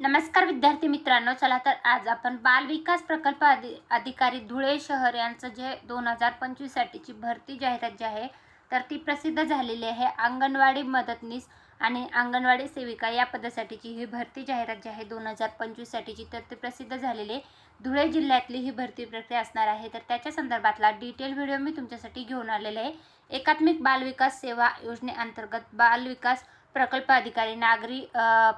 नमस्कार विद्यार्थी मित्रांनो चला तर आज आपण बाल विकास प्रकल्प अधि अधिकारी धुळे शहर यांचं जे दोन हजार पंचवीससाठीची भरती जाहिरात जी आहे तर ती प्रसिद्ध झालेली आहे अंगणवाडी मदतनीस आणि अंगणवाडी सेविका या पदासाठीची ही भरती जाहिरात जी आहे दोन हजार पंचवीससाठीची तर ती प्रसिद्ध झालेली आहे. धुळे जिल्ह्यातली ही भरती प्रक्रिया असणार आहे तर त्याच्या संदर्भातला डिटेल व्हिडिओ मी तुमच्यासाठी घेऊन आलेले आहे. एकात्मिक बालविकास सेवा योजनेअंतर्गत बालविकास प्रकल्प अधिकारी नागरी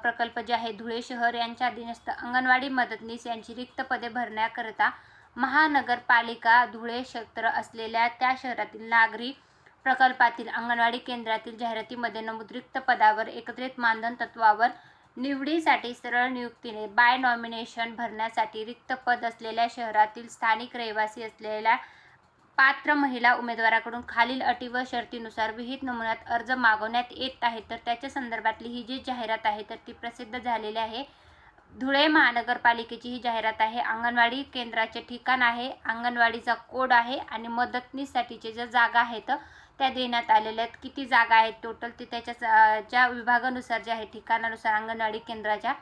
प्रकल्प जे आहे धुळे शहर यांच्या अधीनस्थ अंगणवाडी मदतनीस यांची रिक्त पदे भरण्याकरता महानगरपालिका धुळे क्षेत्र असलेल्या त्या शहरातील नागरी प्रकल्पातील अंगणवाडी केंद्रातील जाहिरातीमध्ये नमूद रिक्त पदावर एकत्रित मानधन तत्वावर निवडीसाठी सरळ नियुक्तीने बाय नॉमिनेशन भरण्यासाठी रिक्त पद असलेल्या शहरातील स्थानिक रहिवासी असलेल्या पात्र महिला उमेदवाराकडून खालील अटी व शर्तीनुसार विहित नमुन्यात अर्ज मागवण्यात येत आहे. तर त्याच्या संदर्भातली ही जी जाहिरात आहे तर ती प्रसिद्ध झालेली आहे. धुळे महानगरपालिकेची ही जाहिरात आहे. अंगणवाडी केंद्राचे ठिकाण आहे. अंगणवाडीचा कोड आहे आणि मदतनीससाठीचे ज्या जागा आहेत त्या देण्यात आलेल्या आहेत. किती जागा आहेत टोटल ते त्याच्या ज्या विभागानुसार जे आहे ठिकाणानुसार अंगणवाडी केंद्राच्या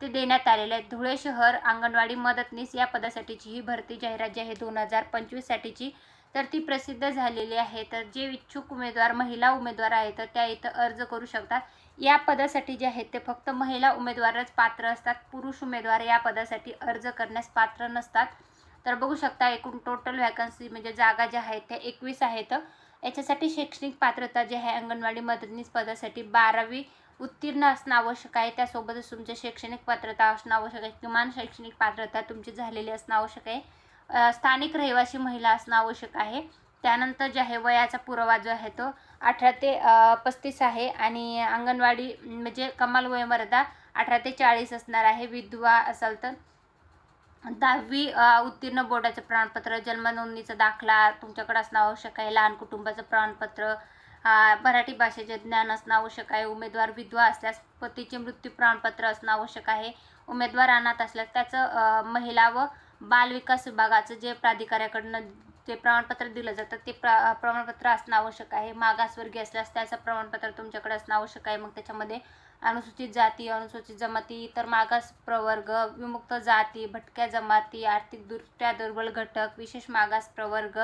ते देण्यात आलेले आहेत. धुळे शहर अंगणवाडी मदतनीस या पदासाठीची ही भरती जाहिरात जी आहे दोन हजार पंचवीससाठीची तर ती प्रसिद्ध झालेली आहे. तर जे इच्छुक उमेदवार महिला उमेदवार आहेत तर त्या इथं अर्ज करू शकतात. या पदासाठी जे आहेत ते फक्त महिला उमेदवारच पात्र असतात. पुरुष उमेदवार या पदासाठी अर्ज करण्यास पात्र नसतात. तर बघू शकता एकूण टोटल व्हॅकन्सी म्हणजे जागा ज्या आहेत त्या एकवीस आहेत. याच्यासाठी शैक्षणिक पात्रता जी आहे अंगणवाडी मदतनीस पदासाठी बारावी उत्तीर्ण असणं आवश्यक आहे. त्यासोबतच तुमच्या शैक्षणिक पात्रता असणं आवश्यक आहे. किमान शैक्षणिक पात्रता तुमची झालेली असणं आवश्यक आहे. स्थानिक रहिवासी महिला असणं आवश्यक आहे. त्यानंतर जे आहे वयाचा पुरावा जो आहे तो अठरा ते पस्तीस आहे आणि अंगणवाडी म्हणजे कमाल वयमर्यादा अठरा ते चाळीस असणार आहे. विधवा असाल तर दहावी उत्तीर्ण बोर्डाचं प्रमाणपत्र जन्म नोंदणीचा दाखला तुमच्याकडे असणं आवश्यक आहे. लहान कुटुंबाचं प्रमाणपत्र मराठी भाषेचे ज्ञान असणं आवश्यक आहे. उमेदवार विधवा असल्यास पतीचे मृत्यू प्रमाणपत्र असणं आवश्यक आहे. उमेदवार अनाथ असल्यास त्याचं महिला व बालविकास विभागाचं जे प्राधिकाऱ्याकडनं जे प्रमाणपत्र दिलं जातं ते प्र प्रमाणपत्र असणं आवश्यक आहे. मागासवर्गीय असल्यास त्याचं प्रमाणपत्र तुमच्याकडे असणं आवश्यक आहे. मग त्याच्यामध्ये अनुसूचित जाती अनुसूचित जमाती इतर मागास प्रवर्ग विमुक्त जाती भटक्या जमाती आर्थिकदृष्ट्या दुर्बल घटक विशेष मागास प्रवर्ग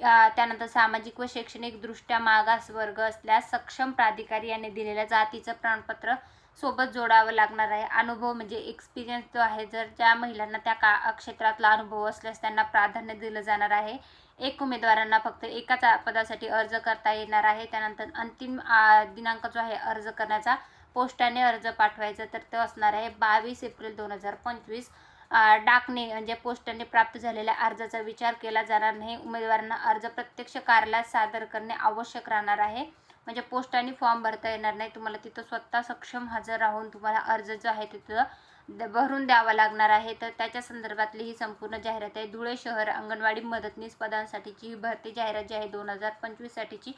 त्यानंतर सामाजिक व शैक्षणिकदृष्ट्या मागास वर्ग असल्यास सक्षम प्राधिकारी यांनी दिलेल्या जातीचं प्रमाणपत्र सोबत जोडावं लागणार आहे. अनुभव म्हणजे एक्सपिरियन्स जो आहे जर ज्या महिलांना त्या का क्षेत्रातला अनुभव असल्यास त्यांना प्राधान्य दिलं जाणार आहे. एक उमेदवारांना फक्त एकाच पदासाठी अर्ज करता येणार आहे. त्यानंतर अंतिम दिनांक जो आहे अर्ज करण्याचा पोस्टाने अर्ज पाठवायचा तर तो असणार आहे बावीस एप्रिल दोन हजार पंचवीस. डाकणे म्हणजे पोस्टाने प्राप्त झालेल्या अर्जाचा विचार केला जाणार नाही. उमेदवारांना अर्ज प्रत्यक्ष कार्यालयात सादर करणे आवश्यक राहणार आहे. म्हणजे पोस्टाने फॉर्म भरता येणार नाही. तुम्हाला तिथं स्वतः सक्षम हजर राहून तुम्हाला अर्ज जो आहे तिथं भरून द्यावा लागणार आहे. तर त्याच्या संदर्भातली ही संपूर्ण जाहिरात आहे. धुळे शहर अंगणवाडी मदतनीस पदांसाठीची ही भरती जाहिरात जी आहे दोन हजार पंचवीससाठीची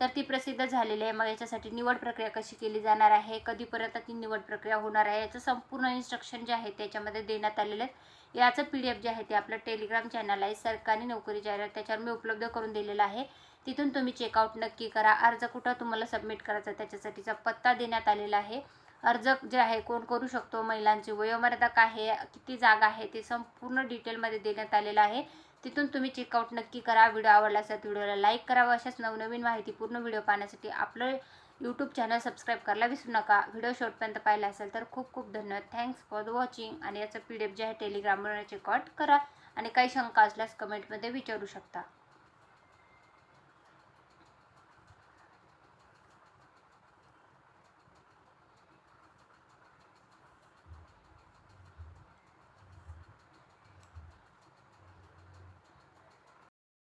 तर ती प्रसिद्ध झालेली आहे. मग याच्यासाठी निवड प्रक्रिया कशी केली जाणार आहे? कधीपर्यंत ती निवड प्रक्रिया होणार आहे? याचं संपूर्ण इन्स्ट्रक्शन जे आहे त्याच्यामध्ये देण्यात आलेलं आहे. याचं पी डी एफ जे आहे ते आपलं टेलिग्राम चॅनल आहे. सरकारी नोकरी जाहिरात त्याच्यावर मी उपलब्ध करून दिलेलं आहे. तिथून तुम्ही चेकआउट नक्की करा. अर्ज कुठं तुम्हाला सबमिट करायचा त्याच्यासाठीचा पत्ता देण्यात आलेला आहे. अर्ज जे आहे कोण करू शकतो? महिलांची वयोमर्यादा काय आहे? किती जागा आहे? ते संपूर्ण डिटेलमध्ये देण्यात आलेलं आहे. तिथून तुम्ही चेकआउट नक्की करा. व्हिडिओ आवडला असेल व्हिडिओला लाईक करा व अशाच नवनवीन माहितीपूर्ण व्हिडिओ पाहण्यासाठी आपलं यूट्यूब चॅनल सबस्क्राईब करायला विसरू नका. व्हिडिओ शेवटपर्यंत पाहिला असेल तर खूप खूप धन्यवाद. थँक्स फॉर द वॉचिंग आणि याचं पी डी एफ जे आहे टेलिग्रामवर चेकआउट करा. आणि काही शंका असल्यास कमेंटमध्ये विचारू शकता.